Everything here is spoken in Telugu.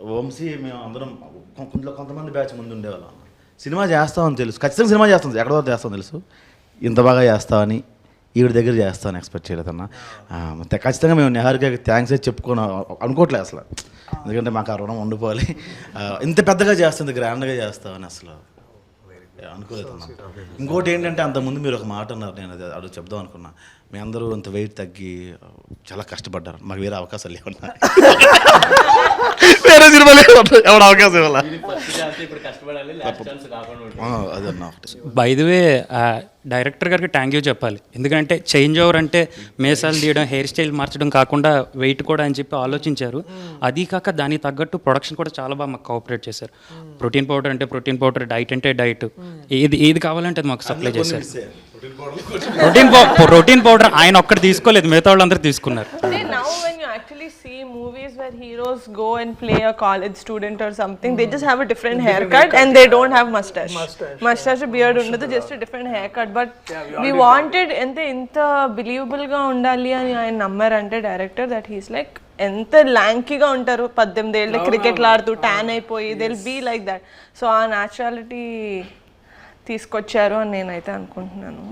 వంశీ మేము అందరం కొంత కొంతమంది బ్యాచ్ ముందు ఉండేవాళ్ళం. సినిమా చేస్తామని తెలుసు. ఖచ్చితంగా సినిమా చేస్తాం. ఎక్కడో చేస్తాం తెలుసు. ఇంత బాగా చేస్తామని ఈవిడ దగ్గర చేస్తాను ఎక్స్పెక్ట్ చేయలేదన్న ఖచ్చితంగా మేము నెహారికకి థ్యాంక్స్ చెప్పుకోను అనుకోవట్లేదు అసలు. ఎందుకంటే మాకు ఆ రుణం ఉండిపోవాలి. ఇంత పెద్దగా చేస్తుంది గ్రాండ్గా చేస్తామని అసలు. అనుకోలేదు ఇంకోటి ఏంటంటే అంతకుముందు మీరు ఒక మాట అన్నారు. నేను అది అడుగు చెప్దాం అనుకున్నా. మీ అందరూ అంత వెయిట్ తగ్గి చాలా కష్టపడ్డారు. మాకు వేరే అవకాశాలు లేవన్నా వేరే సినిమా లేవు ఎవడ అవకాశం ఇవ్వాల? ఇప్పుడు కష్టపడాలి లాస్ట్ ఛాన్స్ కాకుండా అదన్నా ఒకటి. బై ది వే డైరెక్టర్ గారికి థ్యాంక్ యూ చెప్పాలి. ఎందుకంటే చేంజ్ ఓవర్ అంటే మేసాలు తీయడం హెయిర్ స్టైల్ మార్చడం కాకుండా వెయిట్ కూడా అని చెప్పి ఆలోచించారు. అది కాక దానికి తగ్గట్టు ప్రొడక్షన్ కూడా చాలా బాగా మాకు కోఆపరేట్ చేశారు. ప్రోటీన్ పౌడర్ అంటే ప్రోటీన్ పౌడర్ డైట్ అంటే డైట్ ఏది ఏది కావాలంటే అది మాకు సప్లై చేశారు. ప్రోటీన్ ప్రోటీన్ పౌడర్ ఆయన ఒక్కటి తీసుకోలేదు మిగతా వాళ్ళందరూ తీసుకున్నారు See, now when you actually see movies where heroes go and play a college student or something, they just have a different haircut and they don't have mustache. Mustache, beard ఉండదు just a different haircut. But we wanted ఎంత ఇంత believable గా ఉండాలి అని ఆయన నమ్మారంటే డైరెక్టర్ దట్ హీస్ లైక్ ఎంత ల్యాంకీగా ఉంటారు పద్దెనిమిది ఏళ్ళ క్రికెట్లు ఆడుతూ ట్యాన్ అయిపోయి దిల్ బీ లైక్ దట్ సో ఆ న్యాచురాలిటీ తీసుకొచ్చారు అని నేనైతే అనుకుంటున్నాను.